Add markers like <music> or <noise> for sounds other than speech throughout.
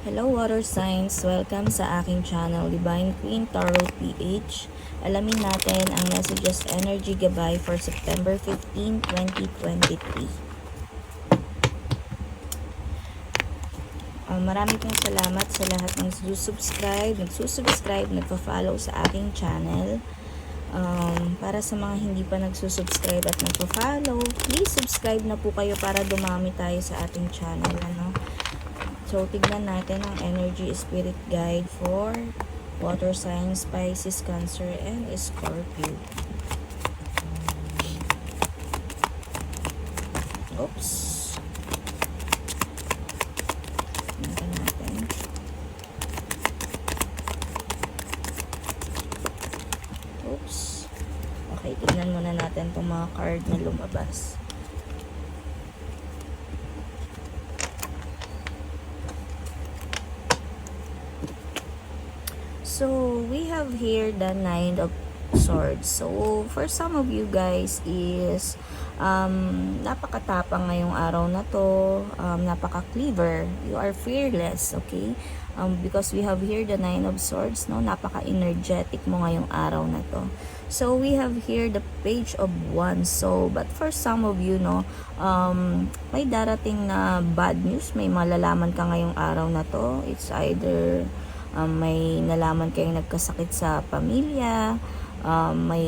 Hello water signs! Welcome sa aking channel, Divine Queen Tarot PH. Alamin natin ang messages energy gabay for September 15, 2023. Uh, marami pong salamat sa lahat ng nagsusubscribe, nagsusubscribe, nagpa-follow sa aking channel. Um, para sa mga hindi pa nagsusubscribe at nagpa-follow, please subscribe na po kayo para dumami tayo sa ating channel. Ano? So, tignan natin ang energy spirit guide for water signs, Pisces, Cancer, and Scorpio. Oops. Tignan natin. Oops. Okay, tignan muna natin itong mga card na lumabas. So, we have here the Nine of Swords. So, for some of you guys is um, napakatapang ngayong araw na to. Um, napaka-clever. You are fearless, okay? Um, because we have here the Nine of Swords, no? Napaka-energetic mo ngayong araw na to. So, we have here the Page of Wands. So, but for some of you, no, um, may darating na bad news. May malalaman ka ngayong araw na to. It's either um, may nalaman kayong nagkasakit sa pamilya, um, may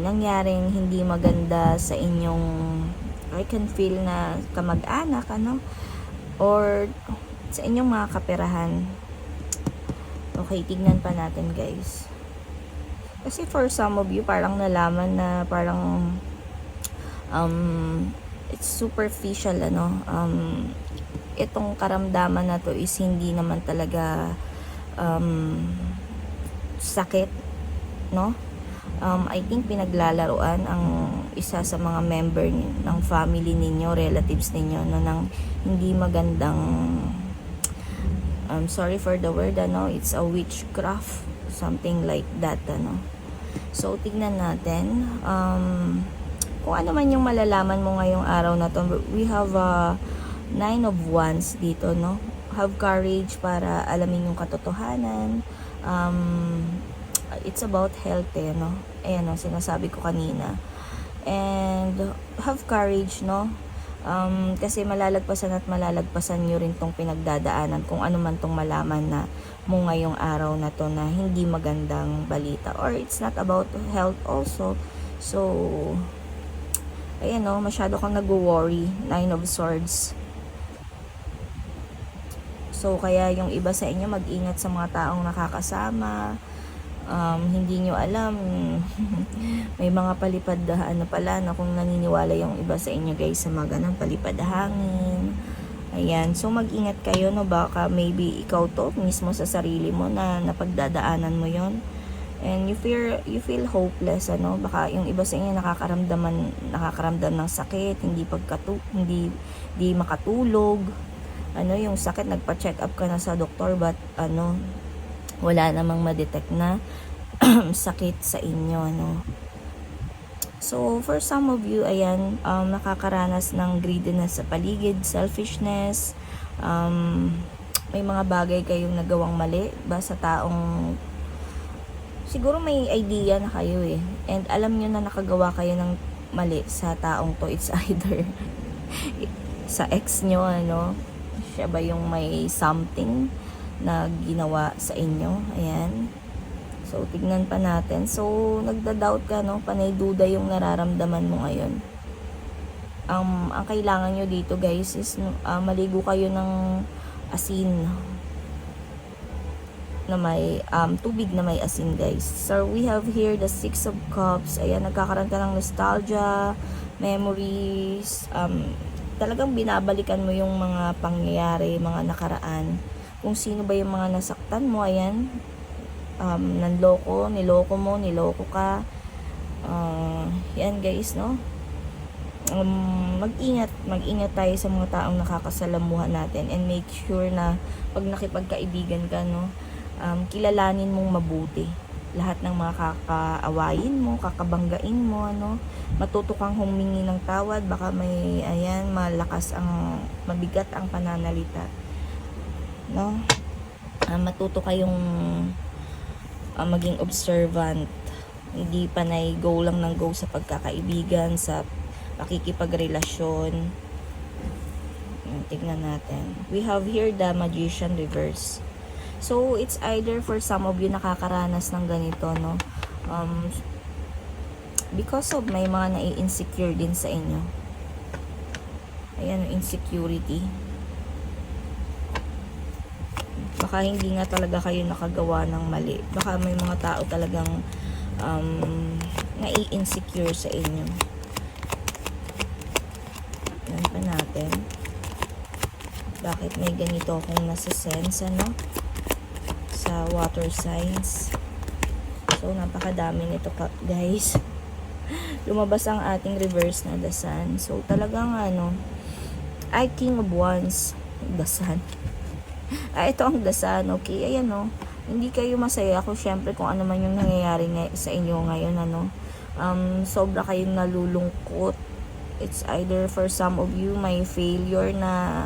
nangyaring hindi maganda sa inyong I can feel na kamag-anak, ano? Or sa inyong mga kaperahan. Okay, tignan pa natin guys. Kasi for some of you, parang nalaman na parang um, it's superficial, ano? Um, itong karamdaman na to is hindi naman talaga um, sakit, no? Um, I think pinaglalaruan ang isa sa mga member ng family ninyo, relatives ninyo, no, ng hindi magandang um, sorry for the word, ano, it's a witchcraft, something like that, ano. So, tignan natin, um, kung ano man yung malalaman mo ngayong araw na to, we have a nine of wands dito, no? Have courage para alamin yung katotohanan. Um, it's about health, eh, no? Ayan, no, sinasabi ko kanina. And have courage, no? Um, kasi malalagpasan at malalagpasan nyo rin tong pinagdadaanan kung ano man tong malaman na mo ngayong araw na to na hindi magandang balita. Or it's not about health also. So, ayan no, masyado kang nag-worry. Nine of Swords. So, kaya yung iba sa inyo mag-ingat sa mga taong nakakasama. Um, hindi nyo alam, <laughs> may mga palipad ano pala na kung naniniwala yung iba sa inyo guys sa mga ganang palipad hangin. Ayan, so mag-ingat kayo no? Baka maybe ikaw to mismo sa sarili mo na napagdadaanan mo yon and you feel you feel hopeless ano? Baka yung iba sa inyo nakakaramdaman nakakaramdam ng sakit hindi pagkatu hindi di makatulog ano yung sakit nagpa-check up ka na sa doktor but ano wala namang ma-detect na <clears throat> sakit sa inyo no So, for some of you, ayan, um, nakakaranas ng greediness sa paligid, selfishness, um, may mga bagay kayong nagawang mali ba sa taong siguro may idea na kayo eh. And alam nyo na nakagawa kayo ng mali sa taong to. It's <laughs> either sa ex nyo, ano, siya ba yung may something na ginawa sa inyo. Ayan. So, tignan pa natin. So, nagda-doubt ka, no? Panay duda yung nararamdaman mo ngayon. Um, ang kailangan nyo dito, guys, is uh, maligo kayo ng asin na may um, tubig na may asin guys. So we have here the Six of Cups. Ayan, nagkakaroon ka ng nostalgia, memories, um, talagang binabalikan mo yung mga pangyayari, mga nakaraan. Kung sino ba yung mga nasaktan mo, ayan, um, nanloko, niloko mo, niloko ka. Uh, yan guys, no? Um, mag-ingat, mag-ingat tayo sa mga taong nakakasalamuhan natin and make sure na pag nakipagkaibigan ka, no, um, kilalanin mong mabuti lahat ng mga kakaawayin mo, kakabanggain mo, ano, matuto kang humingi ng tawad, baka may, ayan, malakas ang, mabigat ang pananalita. No? ah, matuto kayong ah, maging observant. Hindi panay go lang ng go sa pagkakaibigan, sa pakikipagrelasyon. Ayan, Tignan natin. We have here the magician reverse. So, it's either for some of you nakakaranas ng ganito, no? Um, because of may mga nai-insecure din sa inyo. Ayan, insecurity. Baka hindi nga talaga kayo nakagawa ng mali. Baka may mga tao talagang um, nai-insecure sa inyo. Yan pa natin. Bakit may ganito akong nasa sense, ano? Sa water signs. So, napakadami nito, guys. <laughs> Lumabas ang ating reverse na sun. So, talagang ano, ay King of Wands, sun. Ah, <laughs> ito ang sun, okay? Ayan, no. Hindi kayo masaya ako, syempre, kung ano man yung nangyayari sa inyo ngayon, ano. Um, sobra kayong nalulungkot. It's either for some of you, may failure na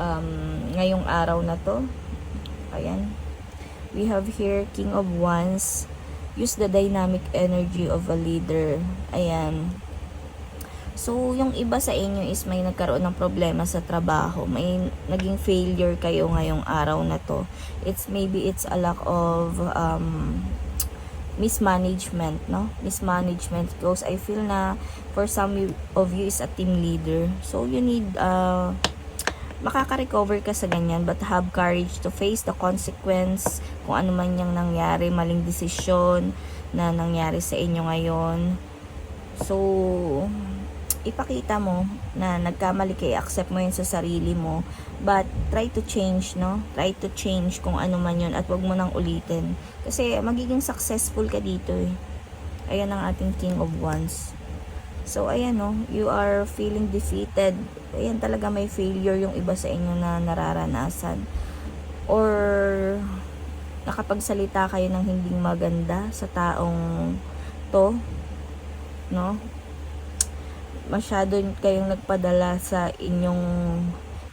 um, ngayong araw na to. Ayan. We have here King of Wands. Use the dynamic energy of a leader. Ayan. So, yung iba sa inyo is may nagkaroon ng problema sa trabaho. May naging failure kayo ngayong araw na to. It's maybe it's a lack of um, mismanagement, no? Mismanagement because I feel na for some of you is a team leader. So, you need uh, makaka-recover ka sa ganyan but have courage to face the consequence kung ano man yung nangyari, maling desisyon na nangyari sa inyo ngayon. So, ipakita mo na nagkamali kayo, accept mo yun sa sarili mo, but try to change, no? Try to change kung ano man yun at wag mo nang ulitin. Kasi magiging successful ka dito eh. Ayan ang ating King of Wands. So, ayan no, you are feeling defeated. Ayan talaga may failure yung iba sa inyo na nararanasan. Or, nakapagsalita kayo ng hindi maganda sa taong to. No? Masyado kayong nagpadala sa inyong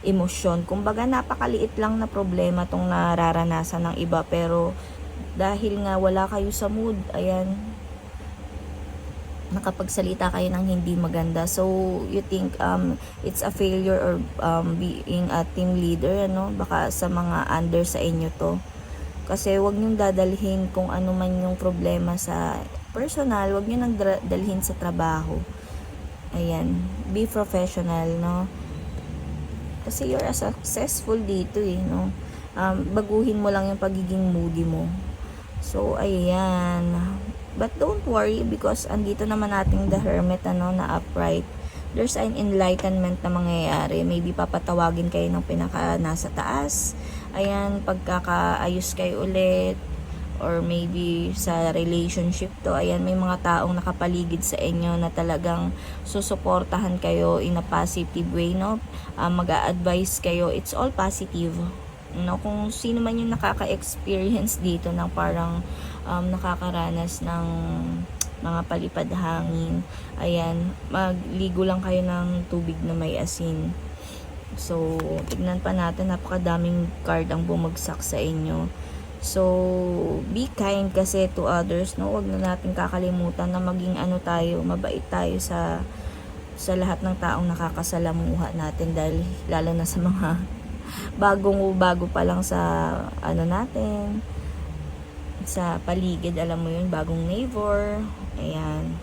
emosyon. Kumbaga, napakaliit lang na problema tong nararanasan ng iba. Pero, dahil nga wala kayo sa mood, ayan, nakapagsalita kayo ng hindi maganda. So, you think um, it's a failure or um, being a team leader, ano? Baka sa mga under sa inyo to. Kasi wag niyong dadalhin kung ano man yung problema sa personal, wag niyo nang dalhin sa trabaho. Ayan, be professional, no? Kasi you're a successful dito eh, no? Um, baguhin mo lang yung pagiging moody mo. So, ayan. But don't worry because andito naman nating the hermit, ano, na upright. There's an enlightenment na mangyayari. Maybe papatawagin kayo ng pinaka nasa taas. Ayan, pagkakaayos kayo ulit. Or maybe sa relationship to, ayan, may mga taong nakapaligid sa inyo na talagang susuportahan kayo in a positive way, no? Um, mag-a-advise kayo. It's all positive no kung sino man yung nakaka-experience dito ng parang um, nakakaranas ng mga palipad hangin. Ayan magligo lang kayo ng tubig na may asin. So tignan pa natin napakadaming card ang bumagsak sa inyo. So be kind kasi to others no? Wag na natin kakalimutan na maging ano tayo mabait tayo sa sa lahat ng taong nakakasalamuha natin dahil lalo na sa mga <laughs> bagong bago pa lang sa ano natin sa paligid alam mo yun bagong neighbor ayan.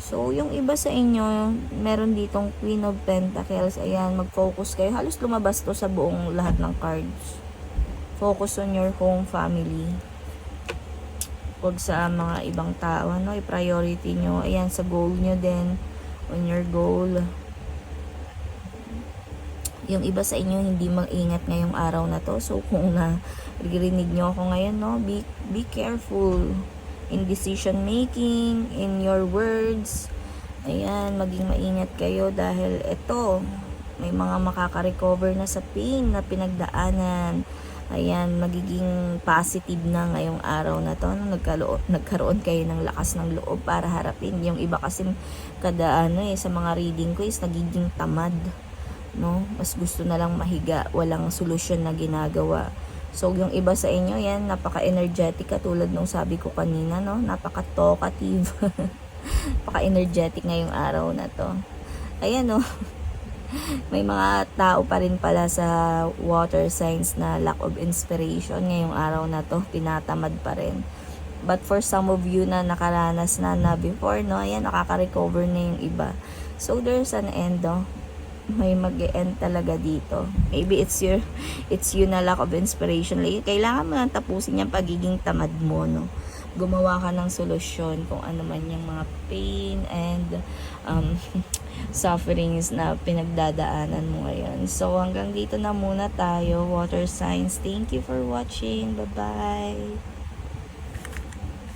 So yung iba sa inyo meron ditong queen of pentacles ayan mag focus kayo. Halos lumabas to sa buong lahat ng cards. Focus on your home family. Wag sa mga ibang tao ano i-priority nyo. Ayan sa goal nyo din on your goal yung iba sa inyo hindi mag-ingat ngayong araw na to. So, kung na naririnig nyo ako ngayon, no, be, be careful in decision making, in your words. Ayan, maging maingat kayo dahil ito, may mga makaka-recover na sa pain na pinagdaanan. Ayan, magiging positive na ngayong araw na to. No? Nagkaroon, nagkaroon kayo ng lakas ng loob para harapin. Yung iba kasi kada ano eh, sa mga reading ko is nagiging tamad no? Mas gusto na lang mahiga, walang solusyon na ginagawa. So, yung iba sa inyo, yan, napaka-energetic katulad nung sabi ko kanina, no? Napaka-talkative. <laughs> Napaka-energetic ngayong araw na to. Ayan, no? <laughs> May mga tao pa rin pala sa water signs na lack of inspiration ngayong araw na to. Tinatamad pa rin. But for some of you na nakaranas na na before, no? Ayan, nakaka-recover na yung iba. So, there's an end, no? May mag end talaga dito. Maybe it's your it's you na lack of inspiration. Like, kailangan mo tapusin yung pagiging tamad mo, no? Gumawa ka ng solusyon kung ano man yung mga pain and um, <laughs> sufferings na pinagdadaanan mo ngayon. So, hanggang dito na muna tayo, water signs. Thank you for watching. Bye-bye!